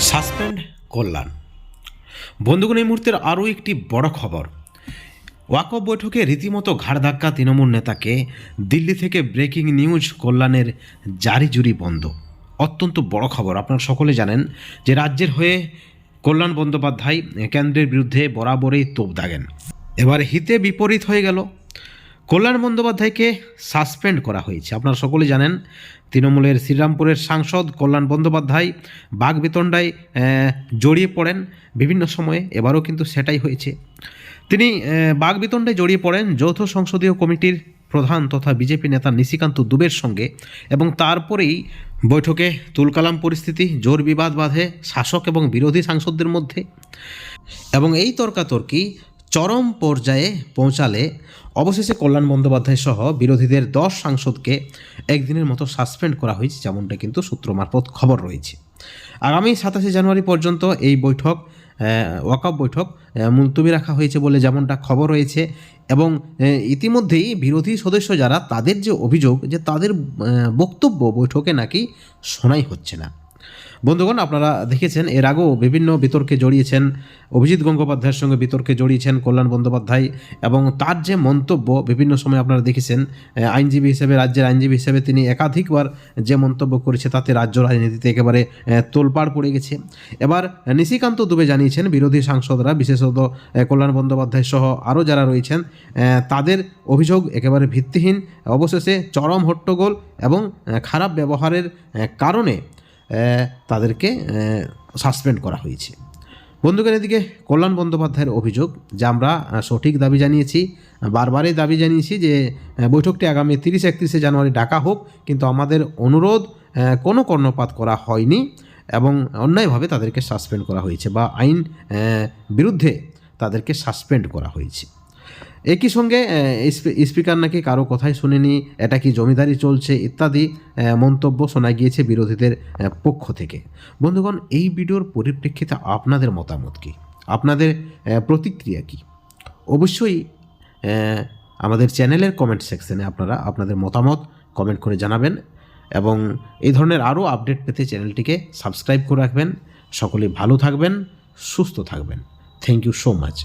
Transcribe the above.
Suspend কল্যাণ বন্ধুগণ এই মুহূর্তের আরও একটি বড় খবর। ওয়াকফ বৈঠকে রীতিমতো ঘাড় ধাক্কা তৃণমূল নেতাকে দিল্লি থেকে ব্রেকিং নিউজ কল্যাণের জারি জুরি বন্ধ। অত্যন্ত বড় খবর। আপনারা সকলে জানেন যে রাজ্যের হয়ে কল্যাণ বন্দ্যোপাধ্যায় কেন্দ্রের বিরুদ্ধে বরাবরই তোপ দাগেন। এবার হিতে বিপরীত হয়ে গেল কল্যাণ বন্দ্যোপাধ্যায়কে সাসপেন্ড করা হয়েছে। আপনারা সকলে জানেন, তৃণমূলের শ্রীরামপুরের সাংসদ কল্যাণ বন্দ্যোপাধ্যায় বাঘবিতণ্ডায় জড়িয়ে পড়েন বিভিন্ন সময়ে, এবারও কিন্তু সেটাই হয়েছে। তিনি বাঘবিতণ্ডায় জড়িয়ে পড়েন যৌথ সংসদীয় কমিটির প্রধান তথা বিজেপি নেতা নিশিকান্ত দুবের সঙ্গে এবং তারপরেই বৈঠকে তুলকালাম পরিস্থিতি, জোর বিবাদ বাঁধে শাসক এবং বিরোধী সাংসদদের মধ্যে। এবং এই তর্কাতর্কি চরম পর্যায়ে পৌঁছালে অবশেষে কল্যাণ বন্দ্যোপাধ্যায় সহ বিরোধীদের দশ সাংসদকে একদিনের মতো সাসপেন্ড করা হয়েছে, যেমনটা কিন্তু সূত্র মারফত খবর রয়েছে। আগামী সাতাশে জানুয়ারি পর্যন্ত এই বৈঠক ওয়াকআপ বৈঠক মুলতবি রাখা হয়েছে বলে যেমনটা খবর রয়েছে এবং ইতিমধ্যেই বিরোধী সদস্য যারা তাদের যে অভিযোগ যে তাদের বক্তব্য বৈঠকে নাকি শোনাই হচ্ছে না। বন্ধুগণ, আপনারা দেখেছেন এর আগেও বিভিন্ন বিতর্কে জড়িয়েছেন, অভিজিৎ গঙ্গোপাধ্যায়ের সঙ্গে বিতর্কে জড়িয়েছেন কল্যাণ বন্দ্যোপাধ্যায় এবং তার যে মন্তব্য বিভিন্ন সময় আপনারা দেখেছেন আইনজীবী হিসেবে, রাজ্যের আইনজীবী হিসেবে তিনি একাধিকবার যে মন্তব্য করেছে তাতে রাজ্য রাজনীতিতে একেবারে তোলপাড় পড়ে গেছে। এবার নিশিকান্ত দুবে জানিয়েছেন, বিরোধী সাংসদরা, বিশেষত কল্যাণ বন্দ্যোপাধ্যায় সহ আরও যারা রয়েছেন তাদের অভিযোগ একেবারে ভিত্তিহীন, অবশেষে চরম হট্টগোল এবং খারাপ ব্যবহারের কারণে তাদেরকে সাসপেন্ড করা হয়েছে। বন্ধুগণ, এদিকে কল্যাণ বন্দ্যোপাধ্যায়ের অভিযোগ, যে আমরা সঠিক দাবি জানিয়েছি, বারবারই দাবি জানিয়েছি যে বৈঠকটি আগামী তিরিশ একত্রিশে জানুয়ারি ডাকা হোক, কিন্তু আমাদের অনুরোধ কোনো কর্ণপাত করা হয়নি এবং অন্যায়ভাবে তাদেরকে সাসপেন্ড করা হয়েছে বা আইন বিরুদ্ধে তাদেরকে সাসপেন্ড করা হয়েছে। একই সঙ্গে স্পিকার নাকি কারও কথাই শুনেনি, এটা কি জমিদারি চলছে ইত্যাদি মন্তব্য শোনা গিয়েছে বিরোধীদের পক্ষ থেকে। বন্ধুগণ, এই ভিডিওর পরিপ্রেক্ষিতে আপনাদের মতামত কী? আপনাদের প্রতিক্রিয়া কী? অবশ্যই আমাদের চ্যানেলের কমেন্ট সেকশনে আপনারা আপনাদের মতামত কমেন্ট করে জানাবেন এবং এই ধরনের আরও আপডেট পেতে চ্যানেলটিকে সাবস্ক্রাইব করে রাখবেন। সকলে ভালো থাকবেন, সুস্থ থাকবেন। Thank you so much